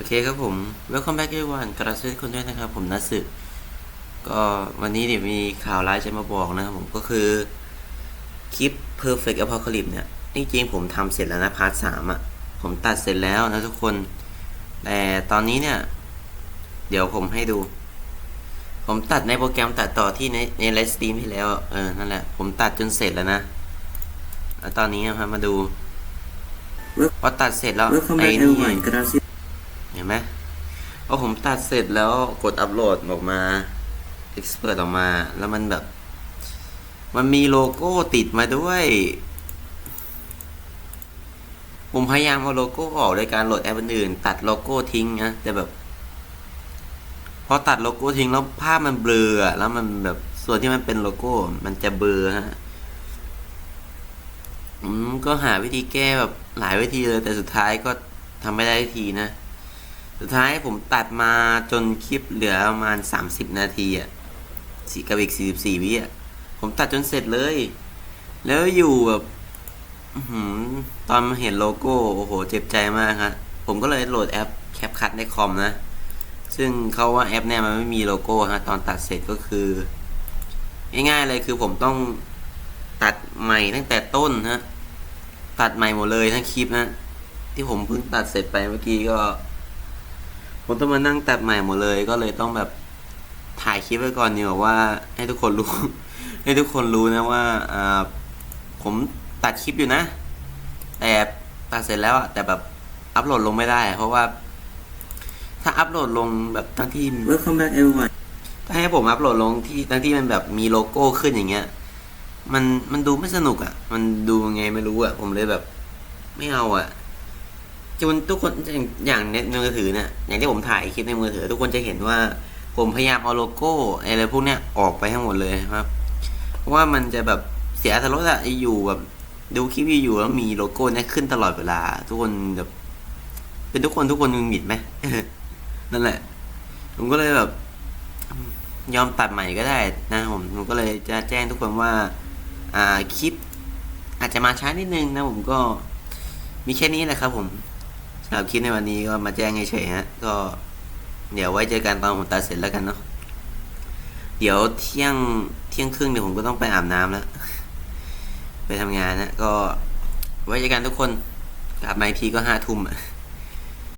อเคครับผม Welcome back everyone กระซิบคนด้วยนะครับ ผมนัทสึก็วันนี้เดี๋ยวมีข่าวร้ายจะมาบอกนะครับผมก็คือ คลิป Perfect Apocalypse เนี่ยจริงๆผมทำเสร็จแล้วนะพาร์ทสามอะ ผมตัดเสร็จแล้วนะทุกคน แต่ตอนนี้เนี่ย เดี๋ยวผมให้ดู ผมตัดในโปรแกรมตัดต่อที่ในในไลฟ์สตรีมที่แล้วอะเออ นั่นแหละ ผมตัดจนเสร็จแล้วนะแล้วตอนนี้นะครับมาดูพอตัดเสร็จแล้ว Welcome ไอ้ back นี่ ห็นไหมพอผมตัดเสร็จแล้วกดอัปโหลดออกมา Expert ออกมา แล้วมันแบบ มันมีโลโก้ติดมาด้วย ผมพยายามเอาโลโก้ออกโดยการโหลดแอปอื่น ตัดโลโก้ทิ้งนะแต่แบบ พอตัดโลโก้ทิ้งแล้วภาพมันเบลอแล้วมันแบบส่วนที่มันเป็นโลโก้ มันจะเบลอฮะผมก็หาวิธีแก้แบบหลายวิธีเลยแต่สุดท้ายก็ทำไม่ได้ทีนะ สุดท้ายผมตัดมาจนคลิปเหลือประมาณสามสิบนาทีอะสี่กับอีกสี่สิบสี่วิอะผมตัดจนเสร็จเลย แล้วอยู่แบบตอนเห็นโลโก้ โอ้โห เจ็บใจมากครับผมก็เลยโหลดแอปแคปคั t ในคอมนะ ซึ่งเขาว่าแอปเนี่ยมันไม่มีโลโก้ฮะ ตอนตัดเสร็จก็คือ ง่ายๆเลยคือผมต้องตัดใหม่ตั้งแต่ต้นฮะ ตัดใหม่หมดเลยทั้งคลิปนะ ที่ผมเพิ่งตัดเสร็จไปเมื่อกี้ก็ ผมต้องมานั่งตัดใหม่หมดเลย ก็เลยต้องแบบถ่ายคลิปไว้ก่อนดีกว่าว่า ให้ทุกคนรู้ ให้ทุกคนรู้นะว่าอ่าผมตัดคลิปอยู่นะ แต่ตัดเสร็จแล้วอะแต่แบบอัปโหลดลงไม่ได้อะเพราะว่า ถ้าอัปโหลดลงแบบทั้งที่ Welcome back everyone ถ้าให้ผมอัปโหลดลงที่ทั้งที่มันแบบมีโลโก้ขึ้นอย่างเงี้ย มันมันดูไม่สนุกอะ่ะ มันดูยังไงไม่รู้อะ่ะ ผมเลยแบบ ไม่เอาอะ่ะ จนทุกคนอย่างในมือถือเนี่ยอย่างที่ผมถ่ายคลิปในมือถือ ทุกคนจะเห็นว่า ผมพยายามเอาโลโก้อะไรพวกเนี้ยออกไปให้หมดเลยครับ ว่ามันจะแบบเสียอรรถรสอะอยู่แบบดูคลิปอยู่แล้วมีโลโก้เนี้ยขึ้นตลอดเวลา ทุกคนแบบเป็นทุกคนทุกคนมึงหงิดไหมนั่นแหละ ผมก็เลยแบบ ยอมตัดใหม่ก็ได้นะผมผมก็เลยจะแจ้งทุกคนว่า อ่าคลิป อาจจะมาช้านิดนึงนะผมก็มีแค่นี้แหละครับผม สำหรับคลิปในวันนี้ก็มาแจ้งเฉยๆฮะ ก็เดี๋ยวไว้เจอกันตอนผมตัดเสร็จแล้วกันเนาะ เดี๋ยวเที่ยงเที่ยงครึ่งเดี๋ยวผมก็ต้องไปอาบน้ำแล้ว ไปทำงานนะ ก็ไว้เจอกันทุกคนกลับมาอีกทีก็ห้าทุ่มอะ